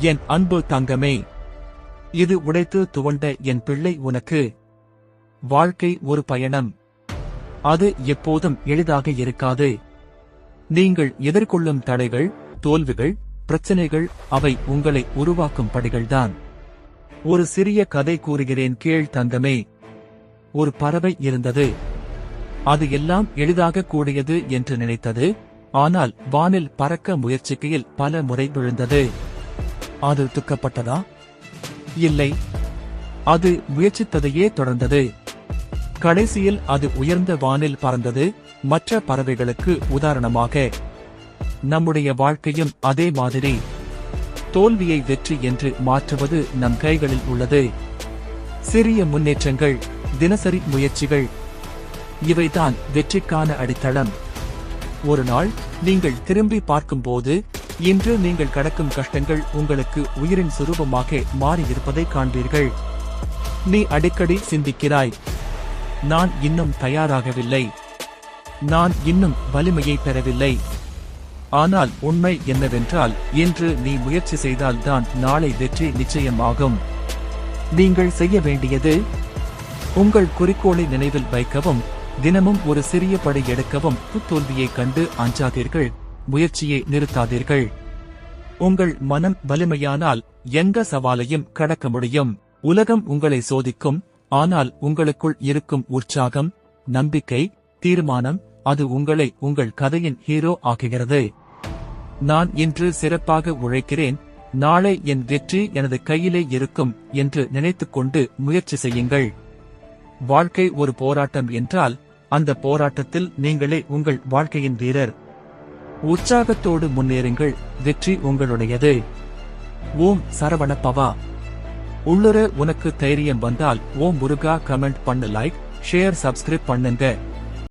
என் அன்பு தங்கமே. இது உடைத்து துவண்ட என் பிள்ளை உனக்கு. வாழ்க்கை ஒரு பயணம். அது எப்போதும் எளிதாக இருக்காது. நீங்கள் எதிர்கொள்ளும் தடைகள் தோல்விகள் பிரச்சனைகள் அவை உங்களை உருவாக்கும் படிகள்தான். ஒரு சிறிய கதை கூறுகிறேன் கேள் தங்கமே. ஒரு பறவை இருந்தது. அது எல்லாம் எளிதாக கூடியது என்று நினைத்தது. ஆனால் வானில் பறக்க முயற்சிக்கையில் பல முறை விழுந்தது. அது துக்கப்பட்டதா? இல்லை. அது முயற்சித்ததையே தொடர்ந்தது. கடைசியில் அது உயர்ந்த வானில் பறந்தது. மற்ற பறவைகளுக்கு உதாரணமாக நம்முடைய வாழ்க்கையும் அதே மாதிரி. தோல்வியை வெற்றி என்று மாற்றுவது நம் கைகளில் உள்ளது. சிறிய முன்னேற்றங்கள் தினசரி முயற்சிகள் இவைதான் வெற்றிக்கான அடித்தளம். ஒரு நாள் நீங்கள் திரும்பி பார்க்கும்போது இன்று நீங்கள் கடக்கும் கஷ்டங்கள் உங்களுக்கு உயிரின் சுரூபமாக மாறியிருப்பதை காண்பீர்கள். நீ அடிக்கடி சிந்திக்கிறாய். நான் இன்னும் தயாராகவில்லை. நான் இன்னும் வலிமையை பெறவில்லை. ஆனால் உண்மை என்னவென்றால் இன்று நீ முயற்சி செய்தால்தான் நாளை வெற்றி நிச்சயமாகும். நீங்கள் செய்ய வேண்டியது? உங்கள் குறிக்கோளை நினைவில் வைக்கவும் தினமும் ஒரு சிறிய படை எடுக்கவும் தோல்வியைக் கண்டு அஞ்சாதீர்கள். முயற்சியை நிறுத்தாதீர்கள். உங்கள் மனம் வலிமையானால் எந்த சவாலையும் கடக்க முடியும். உலகம் உங்களை சோதிக்கும் ஆனால் உங்களுக்குள் இருக்கும் உற்சாகம் நம்பிக்கை தீர்மானம் அது உங்களை உங்கள் கதையின் ஹீரோ ஆக்குகிறது. நான் இன்று சிறப்பாக உழைக்கிறேன் நாளை என் வெற்றி எனது கையிலே இருக்கும் என்று நினைத்துக்கொண்டு முயற்சி செய்யுங்கள். வாழ்க்கை ஒரு போராட்டம் என்றால் அந்த போராட்டத்தில் நீங்களே உங்கள் வாழ்க்கையின் வீரர். உற்சாகத்தோடு முன்னேறுங்கள். வெற்றி உங்களுடையது. ஓம் சரவண பவா உள்ளுர உனக்கு தைரியம் வந்தால் ஓம் முருகா கமெண்ட் பண்ணு லைக் ஷேர் சப்ஸ்கிரைப் பண்ணுங்க.